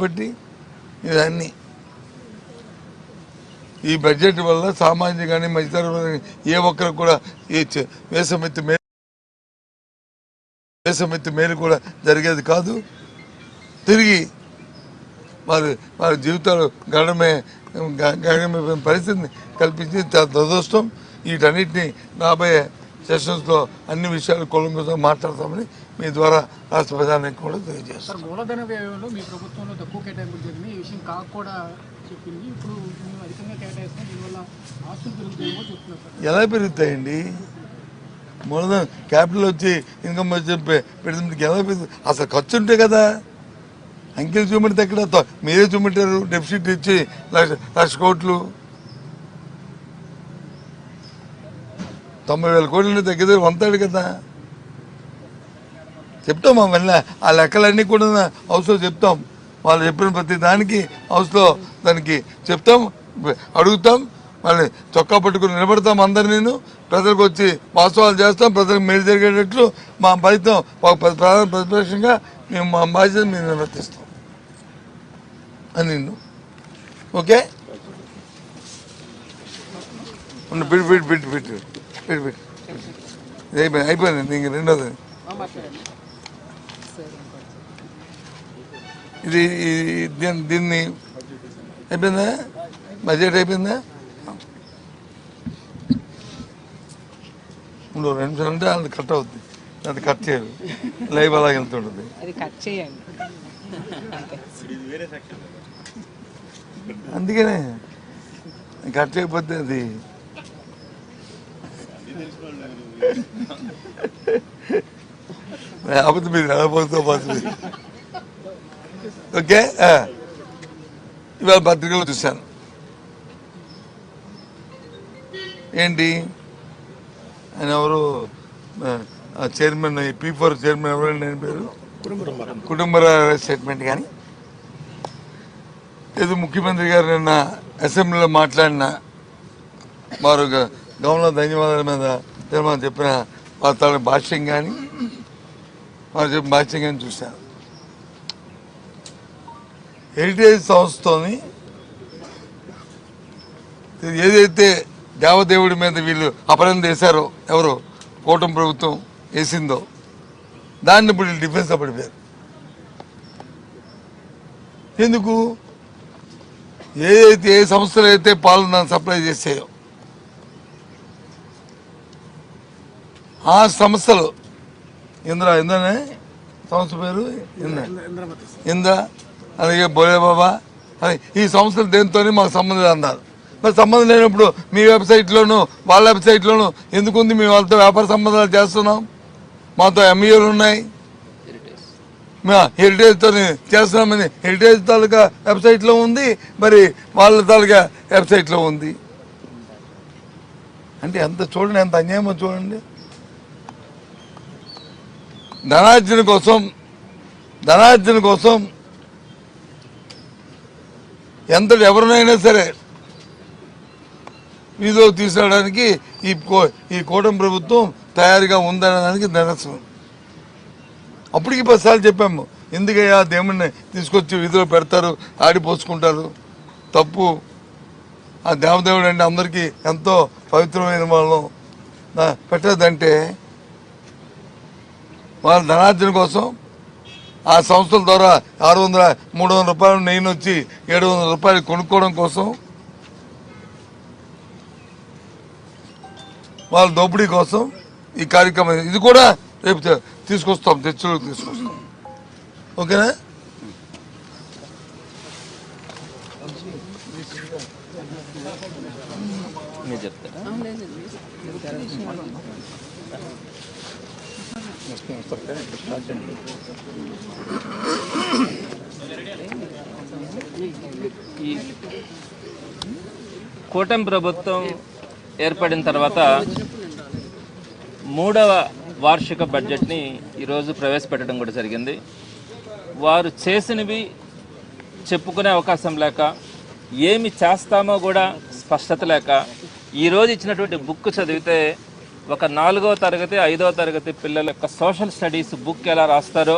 కాబట్టి ఇవన్నీ. ఈ బడ్జెట్ వల్ల సామాన్య కానీ మధ్యతరగతి ఏ ఒక్కరికి కూడా ఈ వేసమెత్తి మేలు వేసమెత్తి మేలు కూడా జరిగేది కాదు. తిరిగి వారి వారి జీవితాలు గడమే గడమే పరిస్థితిని కల్పించి దురదృష్టం వీటన్నిటిని రాబోయే సెషన్స్లో అన్ని విషయాలు కులంగా మాట్లాడతామని మీ ద్వారా రాష్ట్ర ప్రధానికి కూడా తెలియజేస్తాం. సార్ మూలధన వ్యయంలో మీ ప్రభుత్వంలో తక్కువ కేటాయింపులు జరిగినాయి. ఈ విషయం కాక కూడా చెప్పింది. ఇప్పుడు మేము అధికంగా కేటాయిస్తాం. దీనివల్ల ఆస్తులు పెరుగుతాయేమో చెప్తున్నారు సార్. ఎలా పెరుగుతాయండి? మూలధనం క్యాపిటల్ వచ్చి ఇన్కమ్ వచ్చి పెడుతుంది ఎలా పెరుగుతుంది అసలు ఖర్చు ఉంటే కదా. అంకెలు చూపెడితే ఎక్కడ మీరే చూపెట్టారు డెఫిసిట్ ఇచ్చి లక్ష లక్ష కోట్లు. తొంభై వేల కోట్లు దగ్గర వంతాడు కదా. చెప్తాం అవన్నీ ఆ లెక్కలన్నీ కూడా హౌస్లో చెప్తాం. వాళ్ళు చెప్పిన ప్రతి దానికి హౌస్లో దానికి చెప్తాం అడుగుతాం. మళ్ళీ చొక్కా పట్టుకుని నిలబడతాం అందరు నేను ప్రజలకు వచ్చి వాస్తవాలు చేస్తాం ప్రజలకు మేలు జరిగేటట్లు. మా ఫలితం ఒక ప్రధాన ప్రతిపక్షంగా మేము మా బాధ్యత మేము నిర్వర్తిస్తాం. అని నిన్ను okay? Bit bit bit bit bit bit అయిపోయింది అయిపోయింది. ఇంక రెండోది. ఇది దీన్ని దీన్ని అయిపోయిందా? బడ్జెట్ అయిపోయిందా? ఉండు రెండు నిమిషాలు అంటే అది కట్ అవుద్ది. అది కట్ చేయదు లైవ్ అలాగే వెళ్తుంటుంది. అది కట్ చేయండి. అందుకనే. కట్ చేయకపోతే అది. లేకపోతే మీరు వెళ్ళబోతూ పోతుంది ఓకే. ఇవాళ పత్రికలో చూశాను. ఏంటి? ఆయన ఎవరు? ఆ, చైర్మన్ పీ ఫోర్ చైర్మన్ ఎవరండి ఆయన పేరు? కుటుంబ స్టేట్మెంట్ కానీ. ఏదో ముఖ్యమంత్రి గారు నిన్న అసెంబ్లీలో మాట్లాడిన వారు గవర్నర్ ధన్యవాదాల మీద తీర్మానం చెప్పిన వారి తన భాష్యం కానీ వారు చెప్పిన చూశాను. హెరిటేజ్ సంస్థతోని ఏదైతే దేవదేవుడి మీద వీళ్ళు అపరం చేశారో ఎవరు కూటమి ప్రభుత్వం వేసిందో దాన్ని ఇప్పుడు వీళ్ళు డిఫెన్స్ పడిపోయారు. ఎందుకు? ఏదైతే ఏ సంస్థలు అయితే పాలన సప్లై చేసాయో ఆ సంస్థలు ఇంద్ర ఇంద్రనే? సంస్థ పేరు? ఇంద్ర. అలాగే బోలే బాబా. అది ఈ సంస్థలు దేనితోనే మాకు సంబంధం అన్నారు మరి సంబంధం లేనప్పుడు మీ వెబ్సైట్లోను వాళ్ళ వెబ్సైట్లోను ఎందుకుంది? మేము వాళ్ళతో వ్యాపార సంబంధాలు చేస్తున్నాం. మాతో ఎంఈఓలు ఉన్నాయి. మేము హెరిటేజ్తో చేస్తున్నామని హెరిటేజ్ తాలూకా వెబ్సైట్లో ఉంది. మరి వాళ్ళ తాలూకా వెబ్సైట్లో ఉంది. అంటే ఎంత చూడండి ఎంత అన్యాయమో చూడండి. ధనార్జన కోసం ధనార్జన కోసం ఎంత ఎవరినైనా సరే వీధిలో తీసుకురావడానికి ఈ కో ఈ కూటమి ప్రభుత్వం తయారుగా ఉందనడానికి నిరసనం. అప్పటికి పదిసార్లు చెప్పాము ఎందుకయ్యా దేవుణ్ణి తీసుకొచ్చి వీధిలో పెడతారు ఆడిపోసుకుంటారు తప్పు. ఆ దేవదేవుడు అంటే అందరికీ ఎంతో పవిత్రమైన వాళ్ళం. పెట్టదంటే వాళ్ళ ధనార్జన కోసం ఆ సంస్థల ద్వారా ఆరు వందల మూడు వందల రూపాయలు నేను వచ్చి ఏడు వందల రూపాయలు కొనుక్కోవడం కోసం వాళ్ళ దోపిడీ కోసం ఈ కార్యక్రమం ఇది కూడా రేపు తీసుకొస్తాం చర్చలోకి తీసుకొస్తాం. ఓకేనా? మీరు ఈ కూటమి ప్రభుత్వం ఏర్పడిన తర్వాత మూడవ వార్షిక బడ్జెట్ని ఈరోజు ప్రవేశపెట్టడం కూడా జరిగింది. వారు చేసినవి చెప్పుకునే అవకాశం లేక ఏమి చేస్తామో కూడా స్పష్టత లేక ఈరోజు ఇచ్చినటువంటి బుక్ చదివితే ఒక నాలుగో తరగతి ఐదో తరగతి పిల్లల యొక్క సోషల్ స్టడీస్ బుక్ ఎలా రాస్తారో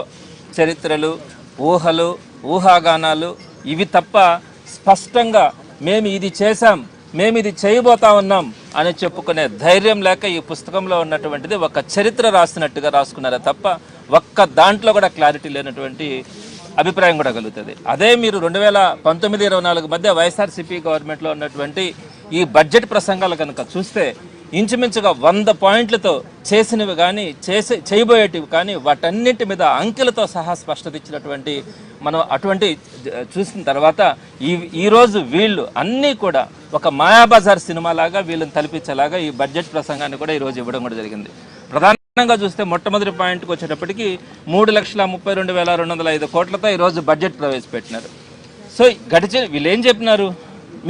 చరిత్రలు ఊహలు ఊహాగానాలు ఇవి తప్ప స్పష్టంగా మేము ఇది చేశాం మేము ఇది చేయబోతా ఉన్నాం అని చెప్పుకునే ధైర్యం లేక ఈ పుస్తకంలో ఉన్నటువంటిది ఒక చరిత్ర రాసినట్టుగా రాసుకున్నారే తప్ప ఒక్క దాంట్లో కూడా క్లారిటీ లేనటువంటి అభిప్రాయం కూడా కలుగుతుంది. అదే మీరు రెండు వేల పంతొమ్మిది ఇరవై నాలుగు మధ్య వైఎస్ఆర్సీపీ గవర్నమెంట్లో ఉన్నటువంటి ఈ బడ్జెట్ ప్రసంగాలు కనుక చూస్తే ఇంచుమించుగా వంద పాయింట్లతో చేసినవి కానీ చేసే చేయబోయేటివి కానీ వాటన్నింటి మీద అంకెలతో సహా స్పష్టత ఇచ్చినటువంటి మనం అటువంటి చూసిన తర్వాత ఈ ఈరోజు వీళ్ళు అన్నీ కూడా ఒక మాయాబజార్ సినిమాలాగా వీళ్ళని తలపించేలాగా ఈ బడ్జెట్ ప్రసంగాన్ని కూడా ఈరోజు ఇవ్వడం కూడా జరిగింది. ప్రధానంగా చూస్తే మొట్టమొదటి పాయింట్కి వచ్చేటప్పటికి మూడు లక్షల ముప్పై రెండు వేల రెండు వందల ఐదు కోట్లతో ఈరోజు బడ్జెట్ ప్రవేశపెట్టినారు. సో గడిచిన వీళ్ళు ఏం చెప్పినారు?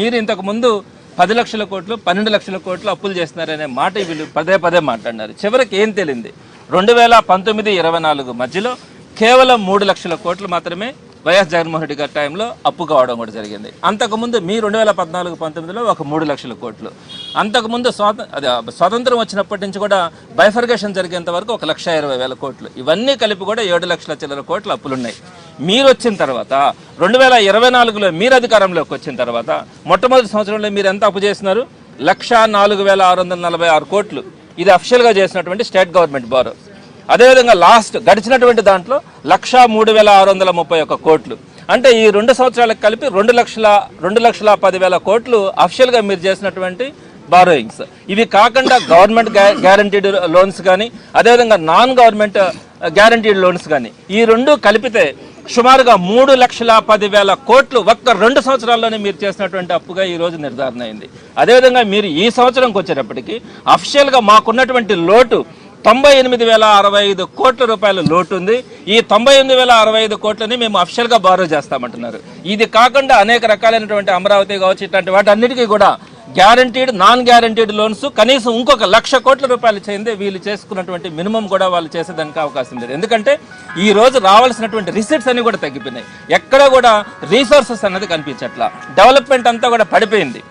మీరు ఇంతకుముందు పది లక్షల కోట్లు పన్నెండు లక్షల కోట్లు అప్పులు చేస్తున్నారనే మాట వీళ్ళు పదే పదే మాట్లాడినారు. చివరికి ఏం తేలింది? రెండు వేల పంతొమ్మిది ఇరవై నాలుగు మధ్యలో కేవలం మూడు లక్షల కోట్లు మాత్రమే వైఎస్ జగన్మోహన్ రెడ్డి గారి టైంలో అప్పు కావడం కూడా జరిగింది. అంతకుముందు మీ రెండు వేల పద్నాలుగు పంతొమ్మిదిలో ఒక మూడు లక్షల కోట్లు. అంతకుముందు స్వాత అది స్వాతంత్రం వచ్చినప్పటి నుంచి కూడా బైఫర్గేషన్ జరిగేంత వరకు ఒక లక్ష ఇరవై వేల కోట్లు. ఇవన్నీ కలిపి కూడా ఏడు లక్షల చిల్లర కోట్లు అప్పులు ఉన్నాయి మీరు వచ్చిన తర్వాత రెండు వేల ఇరవై నాలుగులో మీరు అధికారంలోకి వచ్చిన తర్వాత మొట్టమొదటి సంవత్సరంలో మీరు ఎంత అప్పు చేసినారు? లక్ష నాలుగు వేల ఆరు వందల నలభై ఆరు కోట్లు. ఇది అఫిషియల్గా చేసినటువంటి స్టేట్ గవర్నమెంట్ బారో అదేవిధంగా లాస్ట్ గడిచినటువంటి దాంట్లో లక్ష మూడు వేల ఆరు వందల ముప్పై ఒక్క కోట్లు. అంటే ఈ రెండు సంవత్సరాలకు కలిపి రెండు లక్షల రెండు లక్షల పదివేల కోట్లు అఫిషియల్గా మీరు చేసినటువంటి బారోయింగ్స్ ఇవి కాకుండా గవర్నమెంట్ గ్యారంటీడ్ లోన్స్ కానీ అదేవిధంగా నాన్ గవర్నమెంట్ గ్యారంటీడ్ లోన్స్ కానీ ఈ రెండు కలిపితే సుమారుగా మూడు లక్షల పదివేల కోట్లు ఒక్క రెండు సంవత్సరాల్లోనే మీరు చేసినటువంటి అప్పుగా ఈ రోజు నిర్ధారణ అయింది. అదేవిధంగా మీరు ఈ సంవత్సరంకి వచ్చేటప్పటికి అఫిషియల్గా మాకున్నటువంటి లోటు తొంభై ఎనిమిది వేల అరవై ఐదు కోట్ల రూపాయల లోటు ఉంది. ఈ తొంభై ఎనిమిది వేల అరవై ఐదు కోట్లని మేము అఫిషియల్గా బారో చేస్తామంటున్నారు. ఇది కాకుండా అనేక రకాలైనటువంటి అమరావతి కావచ్చు ఇట్లాంటి వాటి అన్నిటికీ కూడా గ్యారంటీడ్ నాన్ గ్యారంటీడ్ లోన్స్ కనీసం ఇంకొక లక్ష కోట్ల రూపాయలు చేయిందే వీళ్ళు చేసుకున్నటువంటి మినిమం కూడా వాళ్ళు చేసేదానికి అవకాశం లేదు. ఎందుకంటే ఈ రోజు రావాల్సినటువంటి రిసిట్స్ అన్ని కూడా తగ్గిపోయినాయి. ఎక్కడ కూడా రీసోర్సెస్ అన్నది కనిపించట్లా. డెవలప్మెంట్ అంతా కూడా పడిపోయింది.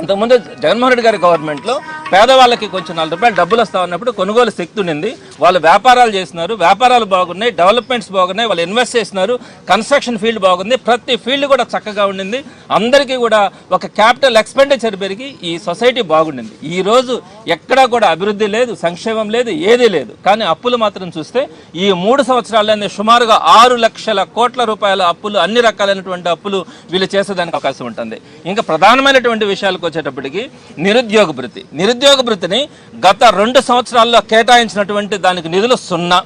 అంతకుముందు జగన్మోహన్ రెడ్డి గారి గవర్నమెంట్లో పేదవాళ్ళకి కొంచెం నాలుగు రూపాయలు డబ్బులు వస్తా ఉన్నప్పుడు కొనుగోలు శక్తి ఉండింది. వాళ్ళు వ్యాపారాలు చేస్తున్నారు. వ్యాపారాలు బాగున్నాయి. డెవలప్మెంట్స్ బాగున్నాయి. వాళ్ళు ఇన్వెస్ట్ చేసినారు కన్స్ట్రక్షన్ ఫీల్డ్ బాగుంది. ప్రతి ఫీల్డ్ కూడా చక్కగా ఉండింది. అందరికీ కూడా ఒక క్యాపిటల్ ఎక్స్పెండిచర్ పెరిగి ఈ సొసైటీ బాగుండింది. ఈ రోజు ఎక్కడా కూడా అభివృద్ధి లేదు సంక్షేమం లేదు ఏదీ లేదు. కానీ అప్పులు మాత్రం చూస్తే ఈ మూడు సంవత్సరాల్లోనే సుమారుగా ఆరు లక్షల కోట్ల రూపాయల అప్పులు అన్ని రకాలైనటువంటి అప్పులు వీళ్ళు చేసేదానికి అవకాశం ఉంటుంది. ఇంకా ప్రధానమైనటువంటి విషయాలకు వచ్చేటప్పటికి నిరుద్యోగ భృతి. నిరుద్యోగ భృతిని గత రెండు సంవత్సరాల్లో కేటాయించినటువంటి దానికి నిధులు సున్నా.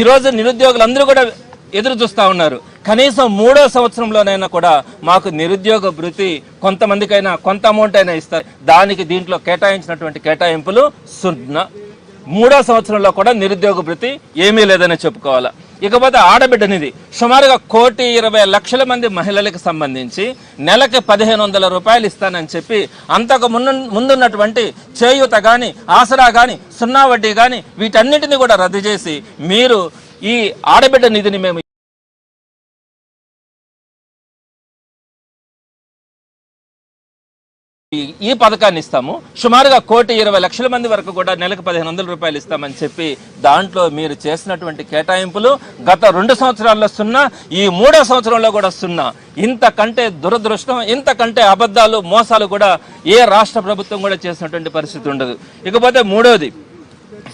ఈరోజు నిరుద్యోగులందరూ కూడా ఎదురు చూస్తూ ఉన్నారు. కనీసం మూడో సంవత్సరంలోనైనా కూడా మాకు నిరుద్యోగ భృతి కొంతమందికైనా కొంత అమౌంట్ అయినా ఇస్తారు. దానికి దీంట్లో కేటాయించినటువంటి కేటాయింపులు సున్నా. మూడో సంవత్సరంలో కూడా నిరుద్యోగ భృతి ఏమీ లేదని చెప్పుకోవాలా. ఇకపోతే ఆడబిడ్డ నిధి సుమారుగా కోటి ఇరవై లక్షల మంది మహిళలకు సంబంధించి నెలకి పదిహేను వందల రూపాయలు ఇస్తానని చెప్పి అంతకు ముందు ముందున్నటువంటి చేయూత కానీ ఆసరా కానీ సున్నా వడ్డీ కానీ వీటన్నిటిని కూడా రద్దు చేసి మీరు ఈ ఆడబిడ్డ నిధిని మేము ఈ- పథకాన్ని ఇస్తాము. సుమారుగా కోటి ఇరవై లక్షల మంది వరకు కూడా నెలకు పదిహేను వందల రూపాయలు ఇస్తామని చెప్పి దాంట్లో మీరు చేసినటువంటి కేటాయింపులు గత రెండు సంవత్సరాల్లో సున్నా ఈ మూడో సంవత్సరంలో కూడా సున్నా. ఇంతకంటే దురదృష్టం ఇంతకంటే అబద్ధాలు మోసాలు కూడా ఏ రాష్ట్ర ప్రభుత్వం కూడా చేసినటువంటి పరిస్థితి ఉండదు. ఇకపోతే మూడోది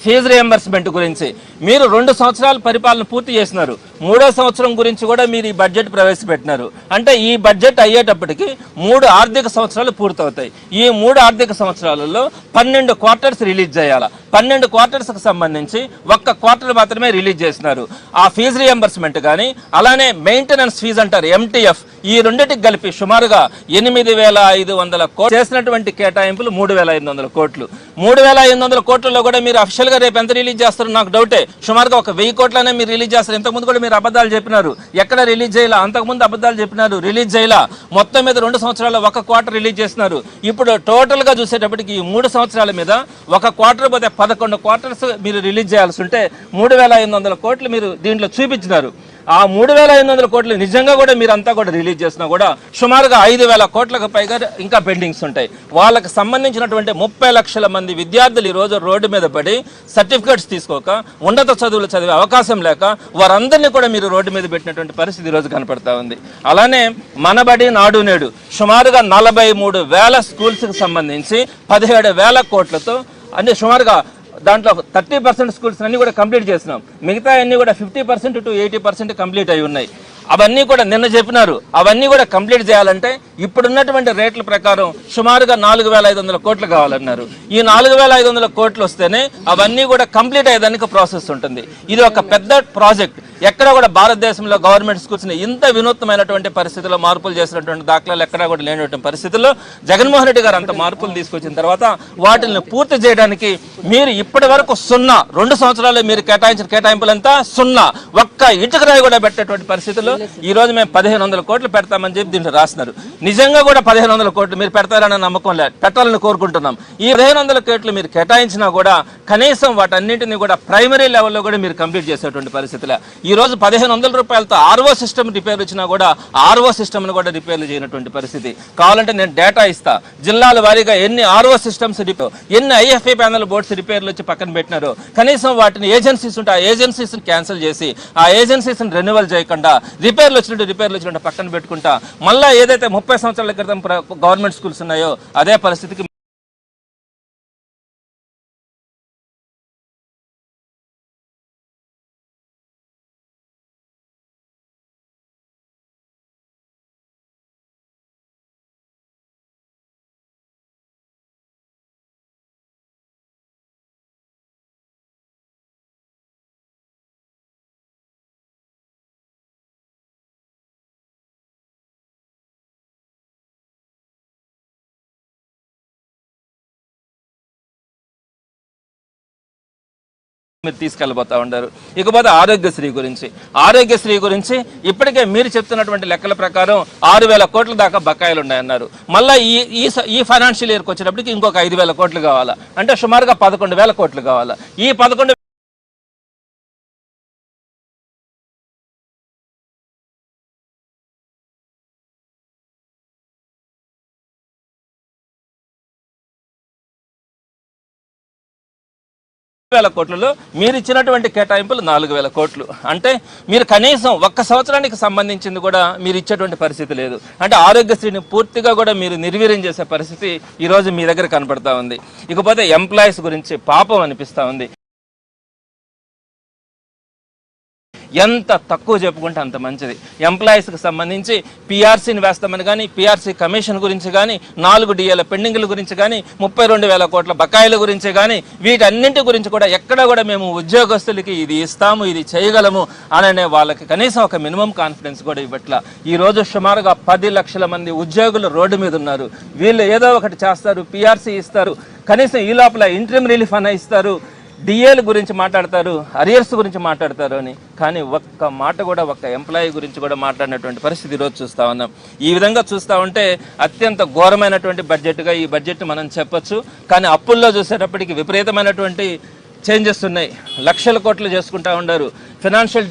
ఫీజు రియంబర్స్మెంట్ గురించి. మీరు రెండు సంవత్సరాల పరిపాలన పూర్తి చేసినారు. మూడో సంవత్సరం గురించి కూడా మీరు ఈ బడ్జెట్ ప్రవేశపెట్టినారు. అంటే ఈ బడ్జెట్ అయ్యేటప్పటికి మూడు ఆర్థిక సంవత్సరాలు పూర్తవుతాయి. ఈ మూడు ఆర్థిక సంవత్సరాలలో పన్నెండు క్వార్టర్స్ రిలీజ్ చేయాలి. పన్నెండు క్వార్టర్స్కి సంబంధించి ఒక్క క్వార్టర్ మాత్రమే రిలీజ్ చేసినారు. ఆ ఫీజు రియంబర్స్మెంట్ కానీ అలానే మెయింటెనెన్స్ ఫీజు అంటారు ఎంటీఎఫ్ ఈ రెండింటికి కలిపి సుమారుగా ఎనిమిది వేల ఐదు వందల కోట్లు చేసినటువంటి కేటాయింపులు మూడు వేల ఐదు వందల కోట్లు. మూడు వేల ఐదు వందల కోట్లలో కూడా మీరు అఫిషియల్ గా రేపు ఎంత రిలీజ్ చేస్తారు నాకు డౌటే. సుమారుగా ఒక వెయ్యి కోట్లనే మీరు రిలీజ్ చేస్తారు. ఇంతకుముందు కూడా మీరు అబద్ధాలు చెప్పినారు. ఎక్కడ రిలీజ్ చేయాలా? అంతకుముందు అబద్ధాలు చెప్పినారు. రిలీజ్ చేయాలా? మొత్తం మీద రెండు సంవత్సరాల్లో ఒక క్వార్టర్ రిలీజ్ చేస్తున్నారు. ఇప్పుడు టోటల్గా చూసేటప్పటికి ఈ మూడు సంవత్సరాల మీద ఒక క్వార్టర్ పోతే పదకొండు క్వార్టర్స్ మీరు రిలీజ్ చేయాల్సి ఉంటే మూడు వేల ఐదు వందల కోట్లు మీరు దీంట్లో చూపించినారు. ఆ మూడు వేల ఐదు వందల కోట్లు నిజంగా కూడా మీరంతా కూడా రిలీజ్ చేసినా కూడా సుమారుగా ఐదు వేల కోట్లకు పైగా ఇంకా పెండింగ్స్ ఉంటాయి. వాళ్ళకి సంబంధించినటువంటి ముప్పై లక్షల మంది విద్యార్థులు ఈ రోజు రోడ్డు మీద పడి సర్టిఫికేట్స్ తీసుకోక ఉన్నత చదువులు చదివే అవకాశం లేక వారందరినీ కూడా మీరు రోడ్డు మీద పెట్టినటువంటి పరిస్థితి ఈరోజు రోజు కనపడతా ఉంది. అలానే మనబడి నాడు నేడు సుమారుగా నలభై మూడు వేల స్కూల్స్కి సంబంధించి పదిహేడు వేల కోట్లతో అంటే సుమారుగా దాంట్లో థర్టీ పర్సెంట్ స్కూల్స్ అన్ని కూడా కంప్లీట్ చేసినాం మిగతా అన్ని కూడా fifty percent to eighty percent complete అయి ఉన్నాయి. అవన్నీ కూడా నిన్న చెప్పినారు. అవన్నీ కూడా కంప్లీట్ చేయాలంటే ఇప్పుడున్నటువంటి రేట్ల ప్రకారం సుమారుగా నాలుగు వేల ఐదు వందల కోట్లు కావాలన్నారు. ఈ నాలుగు వేల ఐదు వందల కోట్లు వస్తేనే అవన్నీ కూడా కంప్లీట్ అయ్యేదానికి ప్రాసెస్ ఉంటుంది. ఇది ఒక పెద్ద ప్రాజెక్ట్. ఎక్కడ కూడా భారతదేశంలో గవర్నమెంట్ స్కూల్స్ని ఇంత వినూత్నమైనటువంటి పరిస్థితుల్లో మార్పులు చేసినటువంటి దాఖలాలు ఎక్కడా కూడా లేనటువంటి పరిస్థితుల్లో జగన్మోహన్ రెడ్డి గారు అంత మార్పులు తీసుకొచ్చిన తర్వాత వాటిని పూర్తి చేయడానికి మీరు ఇప్పటి వరకు సున్నా రెండు సంవత్సరాలు మీరు కేటాయించిన కేటాయింపులంతా సున్నా. ఒక్క ఇటుక రాయి కూడా పెట్టేటువంటి పరిస్థితుల్లో ఈ రోజు మేము పదిహేను వందల కోట్లు పెడతామని చెప్పి దీంట్లో రాస్తున్నారు నిజంగా కూడా పదిహేను వందల కోట్లు మీరు పెడతారనే నమ్మకం లేదు పెట్టాలని కోరుకుంటున్నాం. ఈ పదిహేను వందల కోట్లు మీరు కేటాయించినా కూడా కనీసం వాటన్నింటినీ కూడా ప్రైమరీ లెవెల్లో కూడా మీరు కంప్లీట్ చేసేటువంటి పరిస్థితులే. ఈ రోజు పదిహేను వందల రూపాయలతో ఆర్ఓ సిస్టమ్ రిపేర్ వచ్చినా కూడా ఆర్ఓ సిస్టమ్ని కూడా రిపేర్లు చేయనటువంటి పరిస్థితి. కావాలంటే నేను డేటా ఇస్తా. జిల్లాల వారీగా ఎన్ని ఆర్ఓ సిస్టమ్స్ రిపేర్ ఎన్ని ఐఎఫ్ఐ ప్యానల్ బోర్డ్స్ రిపేర్లు వచ్చి పక్కన పెట్టినారు కనీసం వాటిని ఏజెన్సీస్ ఉంటే ఆ ఏజెన్సీస్ని క్యాన్సిల్ చేసి ఆ ఏజెన్సీస్ని రెన్యువల్ చేయకుండా రిపేర్లు వచ్చినట్టు రిపేర్లు వచ్చినట్టు పక్కన పెట్టుకుంటా మళ్ళీ ఏదైతే ముప్పై సంవత్సరాల క్రితం గవర్నమెంట్ స్కూల్స్ ఉన్నాయో అదే పరిస్థితికి మీరు తీసుకెళ్ళబోతూ ఉంటారు ఇకపోతే ఆరోగ్యశ్రీ గురించి. ఆరోగ్యశ్రీ గురించి ఇప్పటికే మీరు చెప్తున్నటువంటి లెక్కల ప్రకారం ఆరు వేల కోట్ల దాకా బకాయిలు ఉన్నాయన్నారు. మళ్ళీ ఈ ఈ ఈ ఫైనాన్షియల్ ఇయర్కి వచ్చేటప్పటికి ఇంకొక ఐదు వేల కోట్లు కావాలా? అంటే సుమారుగా పదకొండు వేల కోట్లు కావాలా? ఈ పదకొండు వేల కోట్లలో మీరు ఇచ్చినటువంటి కేటాయింపులు నాలుగు వేల కోట్లు. అంటే మీరు కనీసం ఒక్క సంవత్సరానికి సంబంధించింది కూడా మీరు ఇచ్చేటువంటి పరిస్థితి లేదు. అంటే ఆరోగ్యశ్రీని పూర్తిగా కూడా మీరు నిర్వీర్యం చేసే పరిస్థితి ఈరోజు మీ దగ్గర కనపడతా ఉంది. ఇకపోతే ఎంప్లాయీస్ గురించి పాపం అనిపిస్తూ ఉంది. ఎంత తక్కువ చెప్పుకుంటే అంత మంచిది. ఎంప్లాయీస్కి సంబంధించి పిఆర్సీని వేస్తామని కానీ పిఆర్సీ కమిషన్ గురించి కానీ నాలుగు డిఏల పెండింగ్ల గురించి కానీ ముప్పై రెండు వేల కోట్ల బకాయిల గురించి కానీ వీటన్నింటి గురించి కూడా ఎక్కడ కూడా మేము ఉద్యోగస్తులకి ఇది ఇస్తాము ఇది చేయగలము అననే వాళ్ళకి కనీసం ఒక మినిమం కాన్ఫిడెన్స్ కూడా ఇవ్వట్ల. ఈ రోజు సుమారుగా పది లక్షల మంది ఉద్యోగులు రోడ్డు మీద ఉన్నారు. వీళ్ళు ఏదో ఒకటి చేస్తారు పిఆర్సీ ఇస్తారు. కనీసం ఈ లోపల ఇంట్రీమ్ రిలీఫ్ అన్న ఇస్తారు. డిఏల గురించి మాట్లాడతారు అరియర్స్ గురించి మాట్లాడతారు అని. కానీ ఒక్క మాట కూడా ఒక్క ఎంప్లాయీ గురించి కూడా మాట్లాడినటువంటి పరిస్థితి ఈరోజు చూస్తూ ఉన్నాం. ఈ విధంగా చూస్తా ఉంటే అత్యంత ఘోరమైనటువంటి బడ్జెట్గా ఈ బడ్జెట్ మనం చెప్పొచ్చు. కానీ అప్పుల్లో చూసేటప్పటికి విపరీతమైనటువంటి చేంజెస్ ఉన్నాయి. లక్షల కోట్లు చేసుకుంటా ఉన్నారు. ఫినాన్షియల్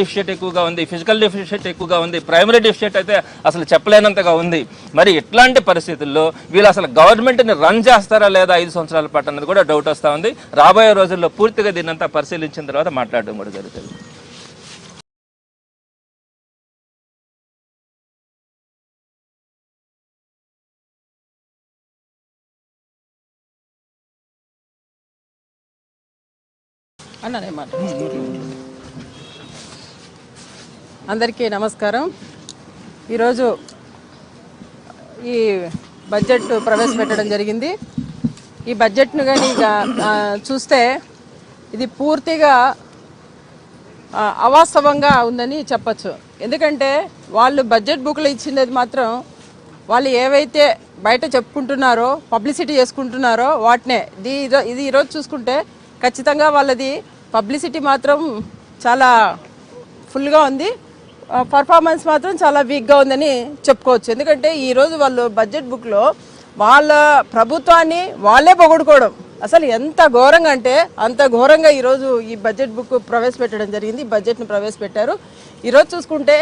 డెఫిషియట్ ఎక్కువగా ఉంది ఫిజికల్ డెఫిషియట్ ఎక్కువగా ఉంది ప్రైమరీ డెఫిషియట్ అయితే అసలు చెప్పలేనంతగా ఉంది. మరి ఇట్లాంటి పరిస్థితుల్లో వీళ్ళు అసలు గవర్నమెంట్ని రన్ చేస్తారా లేదా ఐదు సంవత్సరాల పాటు అన్నది కూడా డౌట్ వస్తూ ఉంది. రాబోయే రోజుల్లో పూర్తిగా దీన్నంతా పరిశీలించిన తర్వాత మాట్లాడడం కూడా జరుగుతుంది. అన్ననే మాట అందరికీ నమస్కారం. ఈరోజు ఈ బడ్జెట్ ప్రవేశపెట్టడం జరిగింది. ఈ బడ్జెట్ను కానీ చూస్తే ఇది పూర్తిగా అవాస్తవంగా ఉందని చెప్పచ్చు. ఎందుకంటే వాళ్ళు బడ్జెట్ బుక్లు ఇచ్చినది మాత్రం వాళ్ళు ఏవైతే బయట చెప్పుకుంటున్నారో పబ్లిసిటీ చేసుకుంటున్నారో వాటినే. ఇది ఇది ఈరోజు చూసుకుంటే ఖచ్చితంగా వాళ్ళది పబ్లిసిటీ మాత్రం చాలా ఫుల్గా ఉంది. పర్ఫార్మెన్స్ మాత్రం చాలా వీక్గా ఉందని చెప్పుకోవచ్చు. ఎందుకంటే ఈరోజు వాళ్ళు బడ్జెట్ బుక్లో వాళ్ళ ప్రభుత్వాన్ని వాళ్ళే పొగడుకోవడం. అసలు ఎంత ఘోరంగా అంటే అంత ఘోరంగా ఈరోజు ఈ బడ్జెట్ బుక్ ప్రవేశపెట్టడం జరిగింది. బడ్జెట్ను ప్రవేశపెట్టారు. ఈరోజు చూసుకుంటే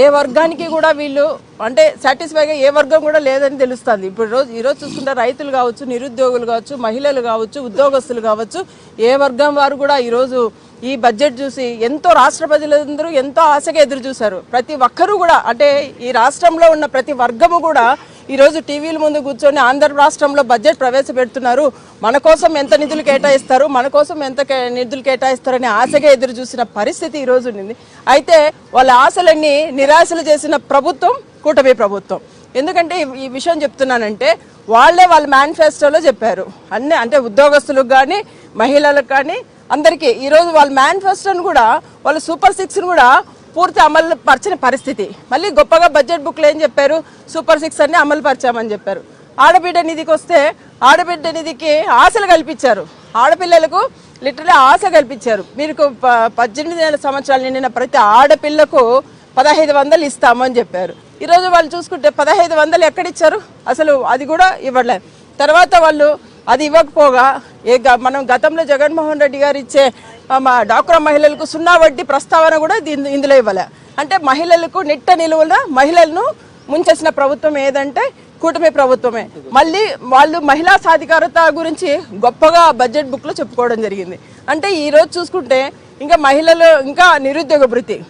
ఏ వర్గానికి కూడా వీళ్ళు అంటే సాటిస్ఫైగా ఏ వర్గం కూడా లేదని తెలుస్తుంది. ఇప్పుడు రోజు ఈరోజు చూసుకుంటే రైతులు కావచ్చు నిరుద్యోగులు కావచ్చు మహిళలు కావచ్చు ఉద్యోగస్తులు కావచ్చు ఏ వర్గం వారు కూడా ఈరోజు ఈ బడ్జెట్ చూసి ఎంతో రాష్ట్ర ప్రజలందరూ ఎంతో ఆశగా ఎదురు చూశారు. ప్రతి ఒక్కరూ కూడా అంటే ఈ రాష్ట్రంలో ఉన్న ప్రతి వర్గము కూడా ఈరోజు టీవీల ముందు కూర్చొని ఆంధ్ర రాష్ట్రంలో బడ్జెట్ ప్రవేశపెడుతున్నారు. మన కోసం ఎంత నిధులు కేటాయిస్తారు మన కోసం ఎంత కే- నిధులు కేటాయిస్తారని ఆశగా ఎదురు చూసిన పరిస్థితి ఈరోజు ఉంది అయితే వాళ్ళ ఆశలన్నీ నిరాశలు చేసిన ప్రభుత్వం కూటమి ప్రభుత్వం. ఎందుకంటే ఈ- విషయం చెప్తున్నానంటే వాళ్ళే వాళ్ళ మేనిఫెస్టోలో చెప్పారు. అన్నీ అంటే ఉద్యోగస్తులకు కానీ మహిళలకు కానీ అందరికీ ఈరోజు వాళ్ళ మేనిఫెస్టోని కూడా వాళ్ళ సూపర్ సిక్స్ని కూడా పూర్తి అమలు పరిచిన పరిస్థితి. మళ్ళీ గొప్పగా బడ్జెట్ బుక్లో ఏం చెప్పారు? సూపర్ సిక్స్ అన్ని అమలు పరిచామని చెప్పారు. ఆడబిడ్డ నిధికి వస్తే ఆడబిడ్డ నిధికి ఆశలు కల్పించారు. ఆడపిల్లలకు లిటరలీ ఆశ కల్పించారు. మీకు ప- పద్దెనిమిది వేల సంవత్సరాలు నిండిన ప్రతి ఆడపిల్లకు పదహైదు వందలు ఇస్తామని చెప్పారు. ఈరోజు వాళ్ళు చూసుకుంటే పదహైదు వందలు ఎక్కడిచ్చారు? అసలు అది కూడా ఇవ్వలేదు తర్వాత వాళ్ళు అది ఇవ్వకపోగా ఏ గ- మనం గతంలో జగన్మోహన్ రెడ్డి గారు ఇచ్చే మా డాక్రా మహిళలకు సున్నా వడ్డీ ప్రస్తావన కూడా ఇందులో ఇవ్వలే. అంటే మహిళలకు నిట్ట నిలువన మహిళలను ముంచేసిన ప్రభుత్వం ఏదంటే కూటమి ప్రభుత్వమే. మళ్ళీ వాళ్ళు మహిళా సాధికారత గురించి గొప్పగా బడ్జెట్ బుక్లో చెప్పుకోవడం జరిగింది. అంటే ఈరోజు చూసుకుంటే ఇంకా మహిళలు ఇంకా నిరుద్యోగ భృతి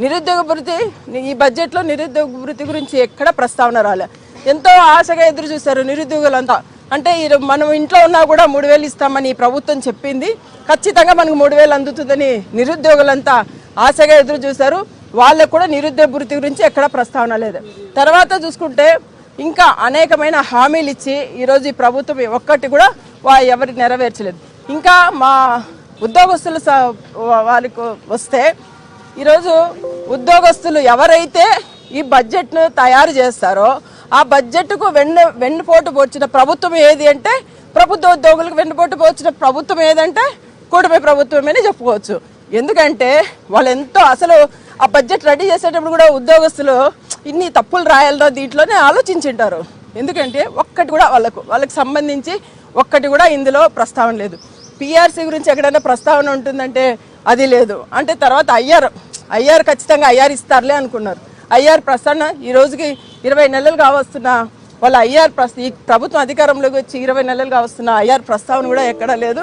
నిరుద్యోగ భృతి ఈ బడ్జెట్లో నిరుద్యోగ భృతి గురించి ఎక్కడ ప్రస్తావన రాలే. ఎంతో ఆశగా ఎదురు చూశారు నిరుద్యోగులంతా. అంటే మనం ఇంట్లో ఉన్నా కూడా మూడు వేలు ఇస్తామని ప్రభుత్వం చెప్పింది. ఖచ్చితంగా మనకు మూడు వేలు అందుతుందని నిరుద్యోగులంతా ఆశగా ఎదురు చూశారు. వాళ్ళకు కూడా నిరుద్యోగ వృత్తి గురించి ఎక్కడ ప్రస్తావన లేదు. తర్వాత చూసుకుంటే ఇంకా అనేకమైన హామీలు ఇచ్చి ఈరోజు ఈ ప్రభుత్వం ఒక్కటి కూడా వా ఎవరి నెరవేర్చలేదు. ఇంకా మా ఉద్యోగస్తులు స- వాళ్ళకు వస్తే ఈరోజు ఉద్యోగస్తులు ఎవరైతే ఈ బడ్జెట్ను తయారు చేస్తారో ఆ బడ్జెట్కు వెన్ను వెన్నుపోటు పోర్చిన ప్రభుత్వం ఏది అంటే ప్రభుత్వ ఉద్యోగులకు వెన్నుపోటు పోర్చిన ప్రభుత్వం ఏదంటే కూటమి ప్రభుత్వమేనే చెప్పుకోవచ్చు. ఎందుకంటే వాళ్ళు ఎంతో అసలు ఆ బడ్జెట్ రెడీ చేసేటప్పుడు కూడా ఉద్యోగస్తులు ఇన్ని తప్పులు రాయాలరా దీంట్లోనే ఆలోచించింటారు. ఎందుకంటే ఒక్కటి కూడా వాళ్ళకు వాళ్ళకి సంబంధించి ఒక్కటి కూడా ఇందులో ప్రస్తావన లేదు. పిఆర్సీ గురించి ఎక్కడైనా ప్రస్తావన ఉంటుందంటే అది లేదు. అంటే తర్వాత అయ్యారు అయ్యారు ఖచ్చితంగా అయ్యారు ఇస్తారులే అనుకున్నారు. ఐఆర్ ప్రస్తావన ఈ రోజుకి ఇరవై నెలలు కావస్తున్న వాళ్ళ ఐఆర్ ప్రస్ ఈ ప్రభుత్వం అధికారంలోకి వచ్చి ఇరవై నెలలు కావస్తున్న ఐఆర్ ప్రస్తావన కూడా ఎక్కడా లేదు.